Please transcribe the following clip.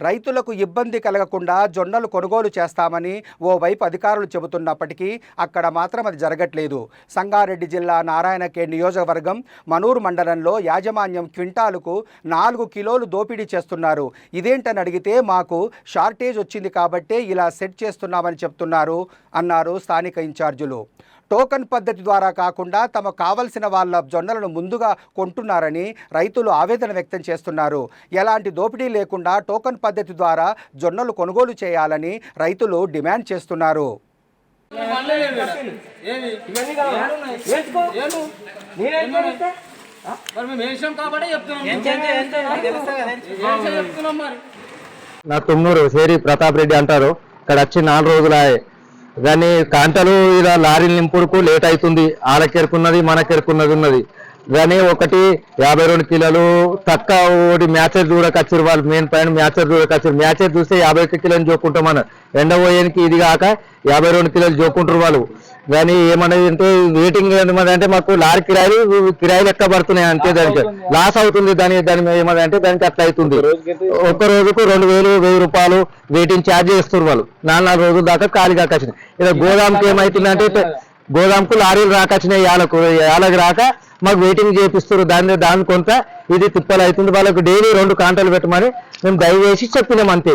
రైతులకు ఇబ్బంది కలగకుండా జొన్నలు కొనుగోలు చేస్తామని ఓవైపు అధికారులు చెబుతున్నప్పటికీ అక్కడ మాత్రం అది జరగట్లేదు. సంగారెడ్డి జిల్లా నారాయణఖేడ్ నియోజకవర్గం మనూరు మండలంలో యాజమాన్యం క్వింటాలుకు నాలుగు కిలోలు దోపిడీ చేస్తున్నారు. ఇదేంటని అడిగితే మాకు షార్టేజ్ వచ్చింది కాబట్టే ఇలా సెట్ చేస్తున్నామని చెప్తున్నారు అన్నారు స్థానిక ఇన్ఛార్జీలు. టోకన్ పద్ధతి ద్వారా కాకుండా తమకు కావలసిన వాళ్ళ జొన్నలను ముందుగా కొంటున్నారని రైతులు ఆవేదన వ్యక్తం చేస్తున్నారు. ఎలాంటి దోపిడీ లేకుండా టోకన్ పద్ధతి ద్వారా జొన్నలు కొనుగోలు చేయాలని రైతులు డిమాండ్ చేస్తున్నారు. నా తుమ్మూరు సేరి ప్రతాప్ రెడ్డి అంటారు. ఇక్కడ వచ్చి నాలుగు రోజులు కానీ కాంటలు ఇలా లారీలు నింపుడుకు లేట్ అవుతుంది వాళ్ళకెరుకున్నది మనకెరుకున్నది ఉన్నది. కానీ ఒకటి యాభై రెండు కిలోలు తక్కువ ఒకటి మ్యాచర్ చూడకొచ్చారు వాళ్ళు మెయిన్ పైన మ్యాచర్ చూడకొచ్చారు మ్యాచర్ చూస్తే యాభై ఒక్క కిలోలు జోకుంటాం మనం. ఎండ పోయేనికి ఇది కాక యాభై రెండు కిలోలు జోకుంటారు వాళ్ళు. కానీ ఏమన్నది అంటే వెయిటింగ్ ఏమన్నది అంటే మాకు లారీ కిరాయిలు కిరాయిలు ఎక్క పడుతున్నాయి అంతే దానికి లాస్ అవుతుంది దాని దాని అంటే దానికి అట్లా అవుతుంది. ఒక్క రోజుకు రెండు వేలు వెయ్యి రూపాయలు వెయిటింగ్ ఛార్జ్ చేస్తారు వాళ్ళు. నాలుగు నాలుగు రోజుల దాకా ఖాళీగా వచ్చినాయి. ఇలా గోదాంకి ఏమైతుందంటే గోదాంకు లారీలు రాకొచ్చినాయి యాలకు యాలకు రాక మాకు వెయిటింగ్ చేపిస్తారు దాని దాని కొంత ఇది తిప్పలు అవుతుంది. వాళ్ళకు డైలీ రెండు కాంటలు పెట్టమని మేము దయచేసి చెప్పినాం అంతే.